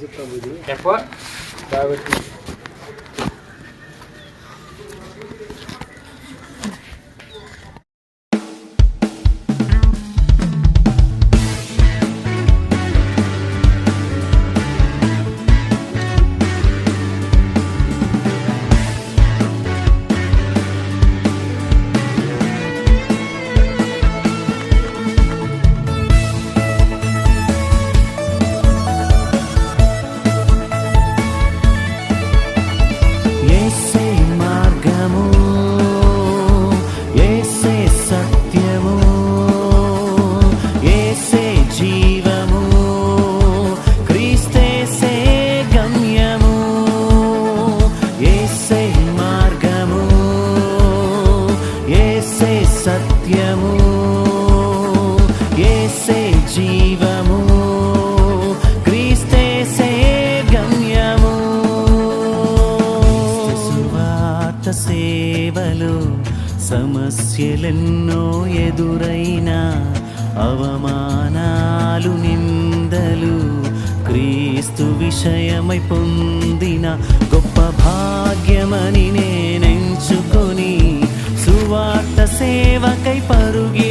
చెప్తాం ఇది ఎక్కువ కాబట్టి క్రీస్తు విషయమై పొందిన గొప్ప భాగ్యమని నేనెంచుకొని సువార్త సేవకై పరుగి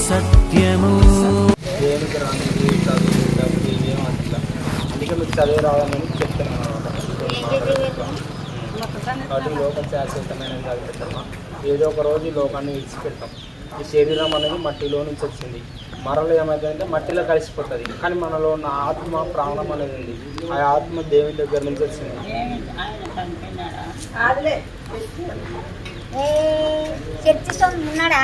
సత్యము. దేనికి రాని చదువు ఇవేం అట్లా అందుకే మీకు చదివి రావాలని చెప్తున్నాను అనమాట కాబట్టి లోకం శాశ్వతమైనది కాదు. పెద్దమ్మా ఏదో ఒక రోజు ఈ లోకాన్ని విడిచిపెడతాం ఈ శరీరం అనేది మట్టిలో నుంచి వచ్చింది. మరలో ఏమైందంటే మట్టిలో కలిసిపోతుంది కానీ మనలో ఉన్న ఆత్మ ప్రాణం అనేది ఉంది ఆ ఆత్మ దేవుని దగ్గర నుంచి వచ్చింది ఉన్నాడా?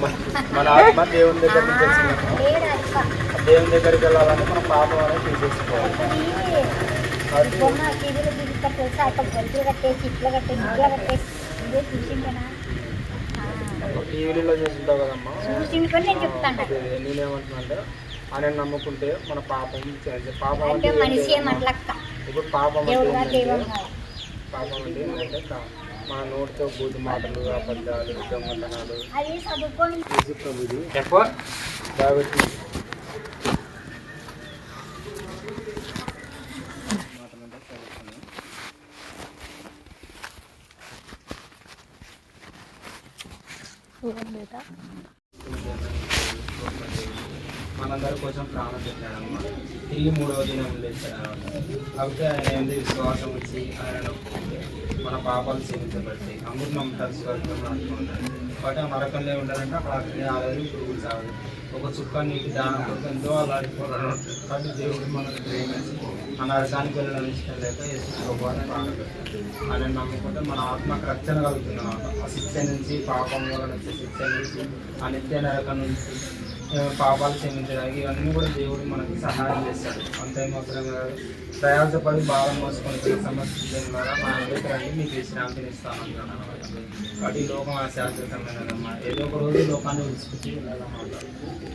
మన- మన ఆత్మ దేవుని దగ్గర దేవుని దగ్గరికి వెళ్ళాలంటే మన పాపం అనేది తీసేసుకోవాలి. టీవీలో చూస్తుంటావు కదమ్మా. నేనేమంటున్నా అంటే ఆయన నమ్ముకుంటే మన పాపం. పాపం అంటే ఇప్పుడు పాపం అంటే. పాపం అంటే ఏంటంటే మన నోటితో బూతు మాటలు అబద్ధాలు దొంగతనాలు కాబట్టి మన మనందరి కోసం ప్రాణం పెట్టాడన్నమాట తిరిగి మూడవ దినం లేచాడు కాబట్టి ఆయన ఏంది విశ్వాసం వచ్చి ఆయన మన పాపాలు సేవించబడతాయి అందుకు మనం కలిసి స్వర్గంలో అనుకుంటాం కాబట్టి ఆ నరకంలో ఉండాలంటే అక్కడ అగ్ని ఆలేదు పురుగు ఒక చుక్క నీటి దానం కొరకు ఎంతో అలాడిపోవడం కాబట్టి దేవుడు మనకు ప్రేమించి ఆ నరకానికి వెళ్ళడం ఇష్టం లేక యేసు ప్రభువాన్ని ప్రాణం నమ్ముకుంటే మన ఆత్మకు రక్షణ కలుగుతుంది అన్నమాట. ఆ శిక్ష నుంచి పాపం వలన వచ్చే శిక్ష నుంచి ఆ నిత్య నరకం నుంచి పాపాలు క్షమించడానికి ఇవన్నీ కూడా దేవుడు మనకి సహాయం చేస్తాడు. అంతే మాత్రం కాదు ప్రయాసపడి భారం మోసుకొని సమస్య ద్వారా మా అందరికీ రండి. మీకు విశ్రాంతిని ఇస్తాను. అంటున్నాను కాబట్టి లోకం అశాశ్వతమైనదమ్మా ఏదో ఒక రోజు లోకాన్ని విడిచిపెట్టి వెళ్ళాలన్నమాట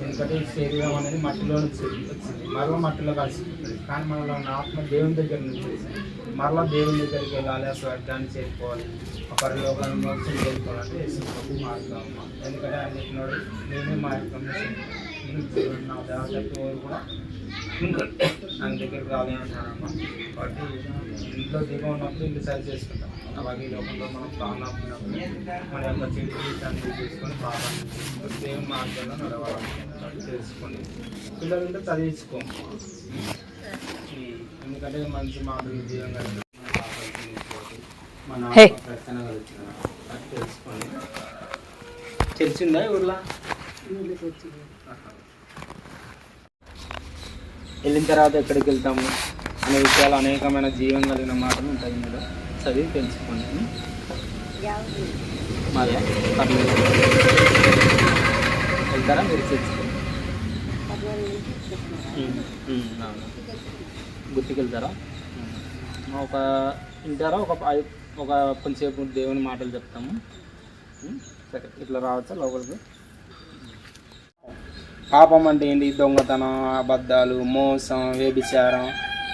ఎందుకంటే ఈ శరీరం అనేది మట్టిలో నుంచి వచ్చింది. మరలా మట్టిలో కలిసిపోతుంది. కానీ మనలో ఉన్న ఆత్మ దేవుని దగ్గర నుంచి మరలా దేవుని దగ్గరికి వెళ్ళాలి ఆ స్వర్గాన్ని చేరుకోవాలి. ఒక లోకాన్ని మోక్షం చేరుకోవాలంటే యేసు ప్రభు మార్గం అమ్మ ఎందుకంటే ఆయన చెప్పినాడు నేనే మార్గం నా కూడా ఇంకా ఆయన దగ్గరికి రాలే కాబట్టి ఇంట్లో దీపం ఉన్నప్పుడు ఇల్లు సరి చేసుకుంటాం. అలాగే లోకంలో మనం ప్రాణాపున్నప్పుడు మన యొక్క చెడు జీవితాన్ని చేసుకొని ప్రాణాన్ని చేసుకొని దేవుని మార్గంలో నడవాలనుకుంటాం తెలుసుకోండి. పిల్లలు ఉంటే చదివించుకోం ఎందుకంటే మంచి మాటలు జీవం మన కలుగుతుంది అది తెలుసుకోండి. తెలిసిందా ఊర్లో? వెళ్ళిన తర్వాత ఎక్కడికి వెళ్తాము? అనే విషయాలు అనేకమైన జీవం కలిగిన మాటలు ఉంటాయి చదివి తెలుసుకోండి పర్లేదు వెళ్తారా? మీరు చర్చికి ఉమ్, ఉమ్, అవును. గుర్తుకి వెళ్తారా ఉమ్. ఒక వింటారా? ఒక ఒక కొంచెంసేపు దేవుని మాటలు చెప్తాము. సరే ఇట్లా రావచ్చా లోపలికి? పాపం అంటే ఏంటి? దొంగతనం అబద్ధాలు మోసం వ్యభిచారం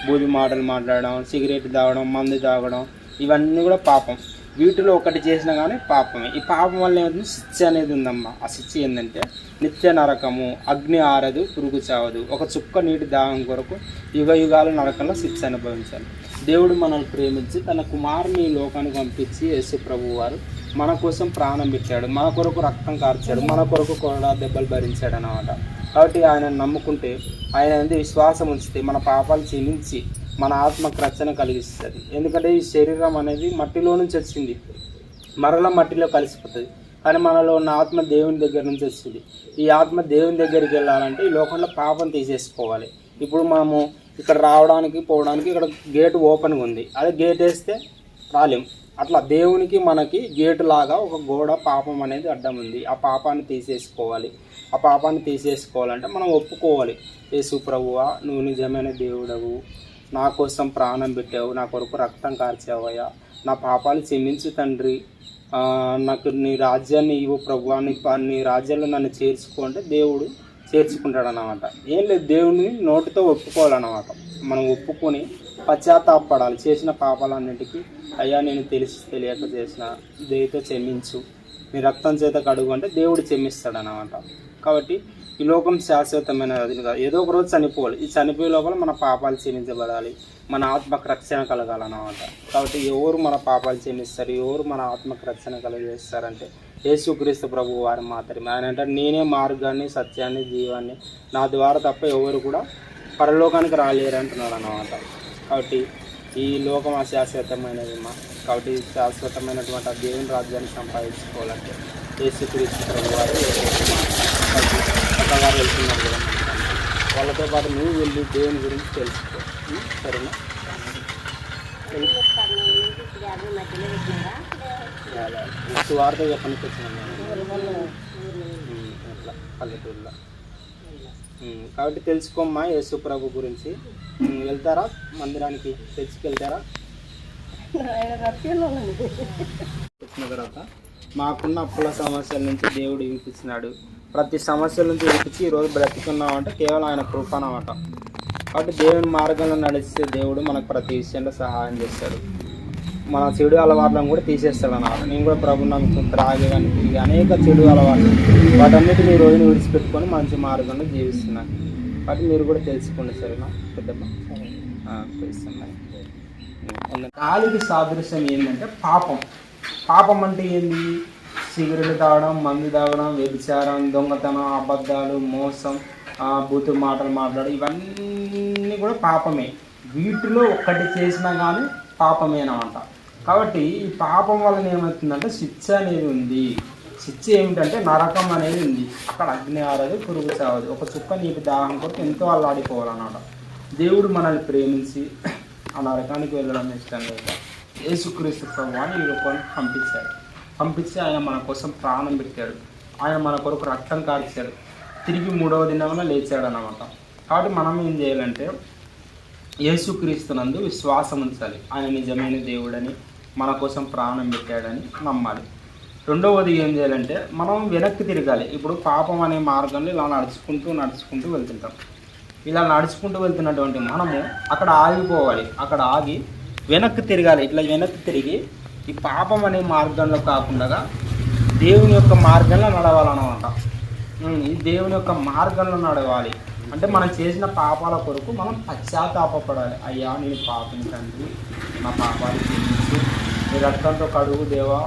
బూది మాటలు మాట్లాడడం సిగరెట్ తాగడం మందు తాగడం ఇవన్నీ కూడా పాపం. వీటిలో ఒకటి చేసినా కానీ పాపమే. ఈ పాపం వల్ల ఏమవుతుంది? శిక్ష అనేది ఉందమ్మా. ఆ శిక్ష ఏంటంటే నిత్య నరకము అగ్ని ఆరదు పురుగు చావదు. ఒక చుక్క నీటి దాహం కొరకు యుగ యుగాల నరకంలో శిక్ష అనుభవించాలి. దేవుడు మనల్ని ప్రేమించి తన కుమారుని లోకానికి పంపించి యేసు ప్రభు వారు మన కోసం ప్రాణం పెట్టాడు. మన కొరకు రక్తం కార్చాడు. మన కొరకు కొరడా దెబ్బలు భరించాడు అన్నమాట కాబట్టి ఆయన నమ్ముకుంటే ఆయన అనేది విశ్వాసం ఉంచితే మన పాపాలు క్షమించి మన ఆత్మకు రక్షణ కలిగిస్తుంది. ఎందుకంటే ఈ శరీరం అనేది మట్టిలో నుంచి వచ్చింది. మరల మట్టిలో కలిసిపోతుంది. కానీ మనలో ఉన్న ఆత్మ దేవుని దగ్గర నుంచి వచ్చింది. ఈ ఆత్మ దేవుని దగ్గరికి వెళ్ళాలంటే ఈ లోకంలో పాపం తీసేసుకోవాలి. ఇప్పుడు మనము ఇక్కడ రావడానికి పోవడానికి ఇక్కడ గేట్ ఓపెన్గా ఉంది. అదే గేట్ వేస్తే రాలేం. అట్లా దేవునికి మనకి గేటు లాగా ఒక గోడ పాపం అనేది అడ్డం ఉంది. ఆ పాపాన్ని తీసేసుకోవాలి. ఆ పాపాన్ని తీసేసుకోవాలంటే మనం ఒప్పుకోవాలి. యేసు ప్రభువా నువ్వు నిజమైన దేవుడవు. నా కోసం ప్రాణం పెట్టావు నా కొరకు రక్తం కార్చావయ్యా నా పాపాలు క్షమించు తండ్రి. నాకు నీ రాజ్యాన్ని ఇవ్వు ప్రభువా నీ నీ రాజ్యాల్లో నన్ను చేర్చుకో అంటే దేవుడు చేర్చుకుంటాడు అనమాట ఏం లేదు దేవుడిని నోటితో ఒప్పుకోవాలన్నమాట. మనం ఒప్పుకొని పశ్చాత్తాపడాలి. చేసిన పాపాలన్నింటికీ అయ్యా నేను తెలిసి తెలియక చేసిన దేవితో క్షమించు. నీ రక్తం చేత కడుగు అంటే దేవుడు క్షమిస్తాడు కాబట్టి ఈ లోకం శాశ్వతమైనది కాదు. ఏదో ఒక రోజు చనిపోవాలి. ఈ చనిపోయే లోపల మన పాపాలు క్షమించబడాలి. మన ఆత్మకు రక్షణ కలగాలన్నమాట. కాబట్టి ఎవరు మన పాపాలు క్షమిస్తారు? ఎవరు మన ఆత్మకు రక్షణ కలగజేస్తారంటే యేసుక్రీస్తు ప్రభు వారు మాత్రమే. ఆయన అంటే నేనే మార్గాన్ని సత్యాన్ని జీవాన్ని. నా ద్వారా తప్ప ఎవరు కూడా పరలోకానికి రాలేరు అంటున్నాడు అన్నమాట. కాబట్టి ఈ లోకం అశాశ్వతమైనది మా. కాబట్టి శాశ్వతమైనటువంటి ఆ దేవుని రాజ్యాన్ని సంపాదించుకోవాలంటే యేసుక్రీస్తు ప్రభు వారు అక్కగారు వెళ్తున్నారు కదా. వాళ్ళతో పాటు నువ్వు వెళ్ళి దేవుని గురించి తెలుసుకో? సరేనా? వార్త అట్లా పల్లెటూరులో. కాబట్టి తెలుసుకోమ్మా యేసు ప్రభు గురించి. వెళ్తారా మందిరానికి? చర్చికి వెళ్తారా? వచ్చిన తర్వాత మాకున్న అప్పుల సమస్యల నుంచి దేవుడు వినిపించినాడు ప్రతి సమస్యల నుంచి వినిపించి ఈరోజు బ్రతికున్నామంటే కేవలం ఆయన కృప అనమాట కాబట్టి దేవుని మార్గంలో నడిస్తే దేవుడు మనకు ప్రతి విషయంలో సహాయం చేస్తాడు. మన చెడు అలవాట్లను కూడా తీసేస్తాడు అన్నమాట. నేను కూడా ప్రభు నమ్ముకుని త్రాగి కానీ తిరిగి అనేక చెడు అలవాట్లు వాటన్నిటిని ఈ రోజున విడిచిపెట్టుకొని మంచి మార్గంలో జీవిస్తున్నాను కాబట్టి మీరు కూడా తెలుసుకోండి సరేనా? పెద్దమ్మ? ఆ, తెలుస్తున్నాయి కాలికి సాదృశ్యం ఏంటంటే పాపం. పాపం అంటే ఏంది? సిగరెట్ తాగడం మందు తాగడం వ్యభిచారం దొంగతనం అబద్ధాలు మోసం ఆ, బూతు మాటలు మాట్లాడు ఇవన్నీ కూడా పాపమే. వీటిలో ఒక్కటి చేసినా కానీ పాపమే కాబట్టి ఈ పాపం వలన ఏమవుతుందంటే శిక్ష అనేది ఉంది. శిక్ష ఏమిటంటే నరకం అనేది ఉంది. అక్కడ అగ్ని ఆరదు పురుగు చావదు. ఒక చుక్క నీటి దాహం కొరకు ఎంతో అల్లాడిపోవాలన్నమాట. దేవుడు మనల్ని ప్రేమించి ఆ నరకానికి వెళ్ళడం ఇష్టం లేదు. యేసుక్రీస్తు ప్రభువాన్ని ఈ రూపాన్ని పంపించాడు. పంపించి ఆయన మన కోసం ప్రాణం పెట్టాడు. ఆయన మన కొరకు రక్తం కార్చాడు తిరిగి మూడవ దినమున లేచాడు అన్నమాట కాబట్టి మనం ఏం చేయాలంటే యేసుక్రీస్తునందు విశ్వాసం ఉంచాలి. ఆయన నిజమైన దేవుడని మన కోసం ప్రాణం పెట్టాడని నమ్మాలి. రెండవది ఏం చేయాలంటే మనం వెనక్కి తిరగాలి. ఇప్పుడు పాపం అనే మార్గంలో ఇలా నడుచుకుంటూ నడుచుకుంటూ వెళ్తుంటాం. ఇలా నడుచుకుంటూ వెళ్తున్నటువంటి మనము అక్కడ ఆగిపోవాలి. అక్కడ ఆగి వెనక్కి తిరగాలి. ఇట్లా వెనక్కి తిరిగి ఈ పాపం అనే మార్గంలో కాకుండా దేవుని యొక్క మార్గంలో నడవాలన్నమాట. ఈ దేవుని యొక్క మార్గంలో నడవాలి. అంటే మనం చేసిన పాపాల కొరకు మనం పశ్చాత్తాపడాలి అయ్యా నేను పాపం తండ్రి నా పాపాలు క్షమించు. నీ రక్తంతో కడుగు దేవా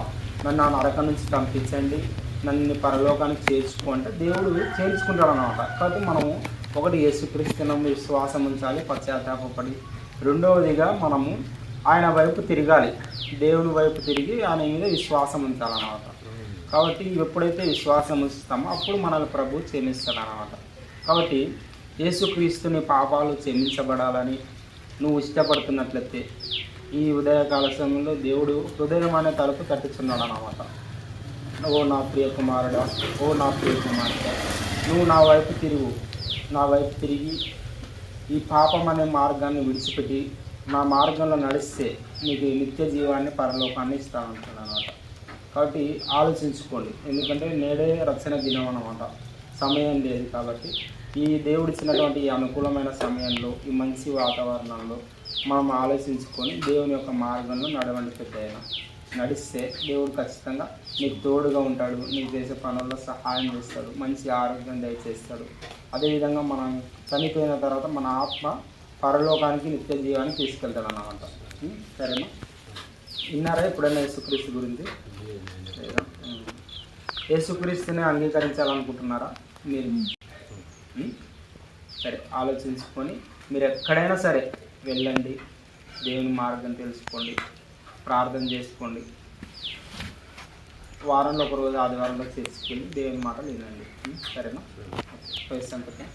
నన్ను నా నరకం నుంచి పంపించండి నన్ను పరలోకానికి చేర్చుకుంటే దేవుడు చేర్చుకుంటాడు అనమాట కాబట్టి మనము ఒకటి యేసుక్రీస్తునం విశ్వాసం ఉంచాలి పశ్చాత్తాపడి రెండవదిగా మనము ఆయన వైపు తిరగాలి. దేవుని వైపు తిరిగి ఆయన మీద విశ్వాసం ఉంచాలన్నమాట. కాబట్టి ఎప్పుడైతే విశ్వాసం ఉంచుతామో అప్పుడు మనల్ని ప్రభు క్షమిస్తాడు అనమాట కాబట్టి యేసుక్రీస్తుని పాపాలు క్షమించబడాలని నువ్వు ఇష్టపడుతున్నట్లయితే ఈ ఉదయకాల సమయంలో దేవుడు హృదయం అనే తలుపు తట్టుచున్నాడు అనమాట ఓ నా ప్రియ కుమారుడా ఓ నా ప్రియ కుమారుడా నువ్వు నా వైపు తిరుగు. నా వైపు తిరిగి ఈ పాపం అనే మార్గాన్ని విడిచిపెట్టి నా మార్గంలో నడిస్తే నీకు నిత్య జీవాన్ని పరలోకాన్ని ఇస్తానంటున్నాను అనమాట కాబట్టి ఆలోచించుకోండి. ఎందుకంటే నేడే రక్షణ దినం అనమాట సమయం లేదు కాబట్టి ఈ దేవుడు ఇచ్చినటువంటి ఈ అనుకూలమైన సమయంలో ఈ మంచి వాతావరణంలో మనం ఆలోచించుకొని దేవుని యొక్క మార్గంలో నడవండి పెద్దయినా నడిస్తే దేవుడు ఖచ్చితంగా నీకు తోడుగా ఉంటాడు. నీకు చేసే పనుల్లో సహాయం చేస్తాడు. మంచి ఆరోగ్యం దయచేస్తాడు. అదేవిధంగా మనం చనిపోయిన తర్వాత మన ఆత్మ పరలోకానికి నిత్య జీవానికి తీసుకెళ్తాడు అన్నమాట సరేనా? విన్నారా ఎప్పుడైనా యేసుక్రీస్తు గురించి? యేసుక్రీస్తుని అంగీకరించాలనుకుంటున్నారా మీరు? సరే ఆలోచించుకొని మీరు ఎక్కడైనా సరే వెళ్ళండి. దేవుని మార్గం తెలుసుకోండి. ప్రార్థన చేసుకోండి. వారంలో ఒక రోజు ఆదివారంలో చేసుకెళ్ళి దేవుని మాట వినండి. సరేనా? వయసు సంతకం